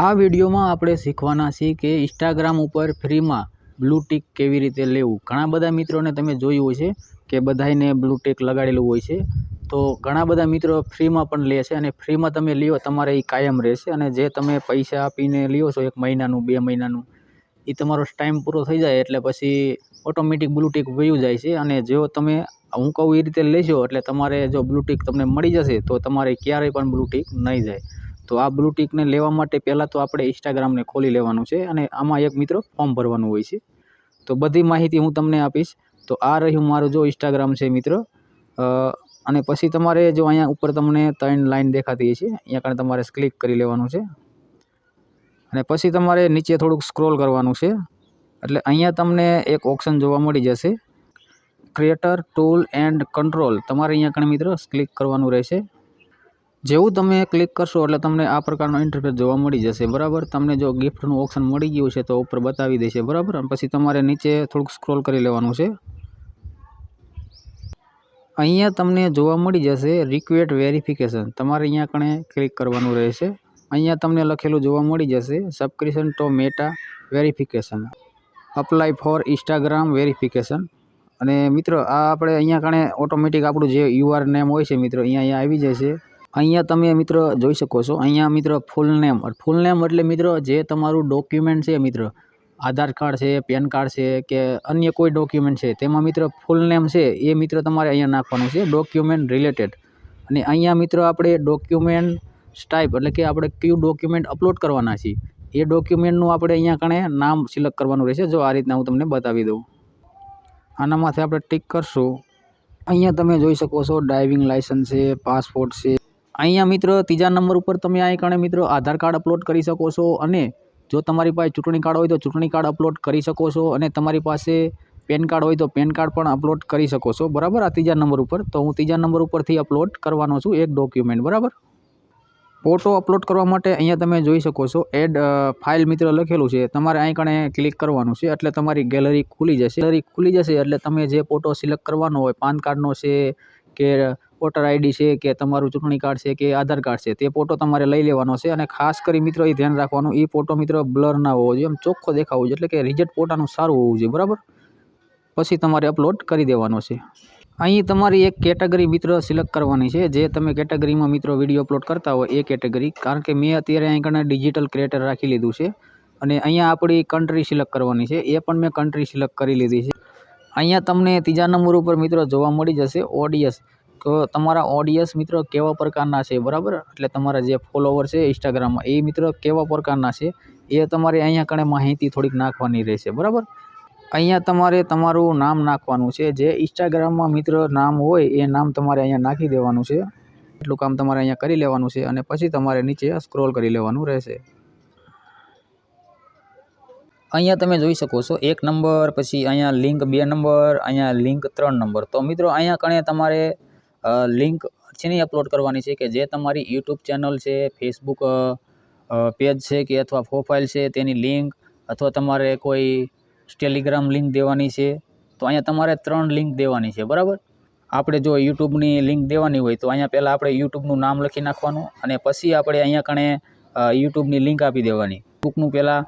આ વિડીયોમાં આપણે શીખવાના છીએ કે ઇન્સ્ટાગ્રામ ઉપર ફ્રીમાં બ્લુટીક કેવી રીતે લેવું. ઘણા બધા મિત્રોને તમે જોયું હોય છે કે બધાયને બ્લુટીક લગાડેલું હોય છે. તો ઘણા બધા મિત્રો ફ્રીમાં પણ લે છે અને ફ્રીમાં તમે લ્યો, તમારે એ કાયમ રહેશે અને જે તમે પૈસા આપીને લ્યો છો એક મહિનાનું, બે મહિનાનું એ તમારો ટાઈમ પૂરો થઈ જાય એટલે પછી ઓટોમેટિક બ્લુટીક વયું જાય છે અને જો તમે, હું કહું એ રીતે લેશો એટલે તમારે જો બ્લુટીક તમને મળી જશે તો તમારે ક્યારેય પણ બ્લુટીક નહીં જાય. તો આ બ્લુ ટિકને લેવા માટે પહેલાં તો આપણે ઇન્સ્ટાગ્રામને ખોલી લેવાનું છે અને આમાં એક મિત્રો ફોર્મ ભરવાનું હોય છે. તો બધી માહિતી હું તમને આપીશ. તો આ રહ્યું મારું જો ઇન્સ્ટાગ્રામ છે મિત્રો. અને પછી તમારે જો અહીંયા ઉપર તમને ત્રણ લાઇન દેખાતી છે. અહીંયા કારણે તમારે ક્લિક કરી લેવાનું છે. અને પછી તમારે નીચે થોડુંક સ્ક્રોલ કરવાનું છે. એટલે અહીંયા તમને એક ઓપ્શન જોવા મળી જશે. ક્રિએટર ટૂલ એન્ડ કંટ્રોલ તમારે અહીંયા કણે મિત્રો ક્લિક કરવાનું રહેશે. જેવું તમે ક્લિક કરશો એટલે તમને આ પ્રકારનો ઇન્ટરફેસ જોવા મળી જશે, બરાબર? તમને જો ગિફ્ટનું ઓપ્શન મળી ગયું છે તો ઉપર બતાવી દેશે, બરાબર? અને પછી તમારે નીચે થોડુંક સ્ક્રોલ કરી લેવાનું છે. અહીંયા તમને જોવા મળી જશે રિક્વેટ વેરિફિકેશન તમારે અહીંયા કણે ક્લિક કરવાનું રહેશે. અહીંયા તમને લખેલું જોવા મળી જશે subscription to Meta verification apply for Instagram verification અને મિત્રો, આ આપણે અહીંયા કણે ઓટોમેટિક આપણું જે યુઆર નેમ હોય છે, મિત્રો અહીંયા અહીંયા આવી જશે. અહીંયા તમે મિત્ર જોઈ શકો છો. અહીંયા મિત્ર ફૂલ નેમ ફૂલ નેમ એટલે મિત્ર જે તમારું ડોક્યુમેન્ટ છે મિત્ર, આધાર કાર્ડ છે પેન કાર્ડ છે કે અન્ય કોઈ ડોક્યુમેન્ટ છે, તેમાં મિત્ર ફૂલ નેમ છે એ મિત્ર તમારે અહીંયા નાખવાનું છે ડોક્યુમેન્ટ રિલેટેડ અને અહીંયા મિત્ર આપણે ડોક્યુમેન્ટ સ્ટાઈપ એટલે કે આપણે કયું ડોક્યુમેન્ટ અપલોડ કરવાના છીએ, એ ડોક્યુમેન્ટનું આપણે અહીંયા કણે નામ સિલેક્ટ કરવાનું રહેશે. જો આ રીતના હું તમને બતાવી દઉં. આનામાંથી આપણે ટીક કરશું. અહીંયા તમે જોઈ શકો છો ડ્રાઇવિંગ લાઇસન્સ છે પાસપોર્ટ છે. અહીંયા મિત્રો, ત્રીજા નંબર ઉપર તમે અહીં કણે મિત્રો આધાર કાર્ડ અપલોડ કરી શકો છો અને જો તમારી પાસે ચૂંટણી કાર્ડ હોય તો ચૂંટણી કાર્ડ અપલોડ કરી શકો છો અને તમારી પાસે પેન કાર્ડ હોય તો પેન કાર્ડ પણ અપલોડ કરી શકો છો. બરાબર? આ ત્રીજા નંબર ઉપર. તો હું ત્રીજા નંબર ઉપરથી અપલોડ કરવાનો છું એક ડોક્યુમેન્ટ બરાબર? ફોટો અપલોડ કરવા માટે અહીંયા તમે જોઈ શકો છો એડ ફાઇલ મિત્ર લખેલું છે. તમારે અહીં કણે ક્લિક કરવાનું છે એટલે તમારી ગેલેરી ખુલી જશે. ગેલેરી ખુલી જશે એટલે તમે જે ફોટો સિલેક્ટ કરવાનો હોય, પાન કાર્ડનો છે કે વોટર આઈડી છે કે તમારું ચૂંટણી કાર્ડ છે કે આધાર કાર્ડ છે, તે ફોટો તમારે લઈ લેવાનો છે અને ખાસ કરી મિત્રો એ ધ્યાન રાખવાનું, એ ફોટો મિત્રો બ્લર ના હોવો જોઈએ, એમ ચોખ્ખો દેખાવો જોઈએ, એટલે કે રિઝલ્ટ ફોટાનું સારું હોવું જોઈએ, બરાબર? પછી તમારે અપલોડ કરી દેવાનો છે. અહીં તમારી એક કેટેગરી મિત્ર સિલેક્ટ કરવાની છે, જે તમે કેટેગરીમાં મિત્રો વીડિયો અપલોડ કરતા હોય એ કેટેગરી કારણ કે મેં અત્યારે અહીં કણે ડિજિટલ ક્રિએટર રાખી લીધું છે અને અહીંયા આપણી કન્ટ્રી સિલેક્ટ કરવાની છે, એ પણ મેં કન્ટ્રી સિલેક્ટ કરી લીધી છે. અહીંયા તમને ત્રીજા નંબર ઉપર મિત્રો જોવા મળી જશે ઓડિયન્સ તો તમારા ઓડિયન્સ મિત્રો કેવા પ્રકારના છે, બરાબર? એટલે તમારા જે ફોલોવર છે ઇન્સ્ટાગ્રામમાં એ મિત્રો કેવા પ્રકારના છે, એ તમારે અહીંયા કણે માહિતી થોડીક નાખવાની રહેશે, બરાબર? અહીંયા તમારે તમારું નામ નાખવાનું છે, જે ઇન્સ્ટાગ્રામમાં મિત્ર નામ હોય, એ નામ તમારે અહીંયા નાખી દેવાનું છે. એટલું કામ તમારે અહીંયા કરી લેવાનું છે અને પછી તમારે નીચે સ્ક્રોલ કરી લેવાનું રહેશે. અહીંયા તમે જોઈ શકો છો, એક નંબર, પછી અહીંયા લિંક બે નંબર, અહીંયા લિંક ત્રણ નંબર. તો મિત્રો અહીંયા કણે તમારે લિંક શેની અપલોડ કરવાની છે કે જે તમારી યુટ્યુબ ચેનલ છે ફેસબુક પેજ છે કે અથવા પ્રોફાઇલ છે તેની લિંક અથવા તમારે કોઈ ટેલિગ્રામ લિંક દેવાની છે, તો અહીંયા તમારે ત્રણ લિંક દેવાની છે, બરાબર? આપણે જો યુટ્યુબની લિંક દેવાની હોય તો અહીંયા પહેલાં આપણે યુટ્યુબનું નામ લખી નાખવાનું અને પછી આપણે અહીંયા કણે યુટ્યુબની લિંક આપી દેવાની. બુકનું પહેલાં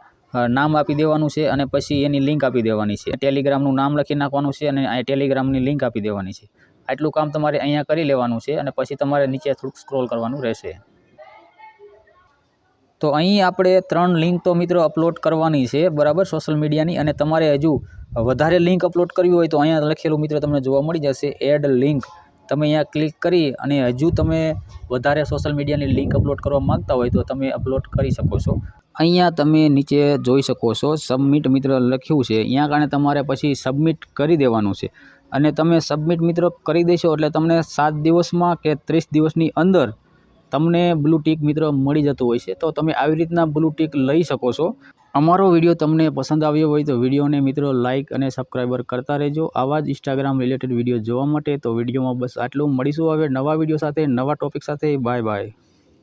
નામ આપી દેવાનું છે અને પછી એની લિંક આપી દેવાની છે. ટેલિગ્રામનું નામ લખી નાખવાનું છે અને અહીંયા ટેલિગ્રામની લિંક આપી દેવાની છે. આટલું કામ તમારે અહીંયા કરી લેવાનું છે અને પછી તમારે નીચે થોડુંક સ્ક્રોલ કરવાનું રહેશે. તો અહીં આપણે ત્રણ લિંક તો મિત્રો અપલોડ કરવાની છે, બરાબર? સોશિયલ મીડિયાની અને તમારે હજુ વધારે લિંક અપલોડ કરવી હોય તો અહીંયા લખેલું મિત્રો તમને જોવા મળી જશે એડ લિંક તમે અહીંયા ક્લિક કરી અને હજુ તમે વધારે સોશિયલ મીડિયાની લિંક અપલોડ કરવા માગતા હોય તો તમે અપલોડ કરી શકો છો. અહીંયા તમે નીચે જોઈ શકો છો સબમિટ મિત્ર લખ્યું છે. અહીંયા કારણે તમારે પછી સબમિટ કરી દેવાનું છે. અને તમે સબમિટ મિત્રો કરી દેશો એટલે તમને સાત દિવસમાં કે ત્રીસ દિવસની અંદર તમને બ્લુ ટિક મિત્રો મળી જતું હોય છે. તો તમે આવી રીતના બ્લુ ટિક લઈ શકો છો. અમારો વીડિયો તમને પસંદ આવ્યો હોય તો વિડીયોને મિત્રો લાઇક અને સબસ્ક્રાઈબર કરતા રહેજો. આવા જ ઇન્સ્ટાગ્રામ રિલેટેડ વીડિયો જોવા માટે તો વિડીયોમાં બસ આટલું. મળીશું હવે નવા વીડિયો સાથે, નવા ટોપિક સાથે. Bye bye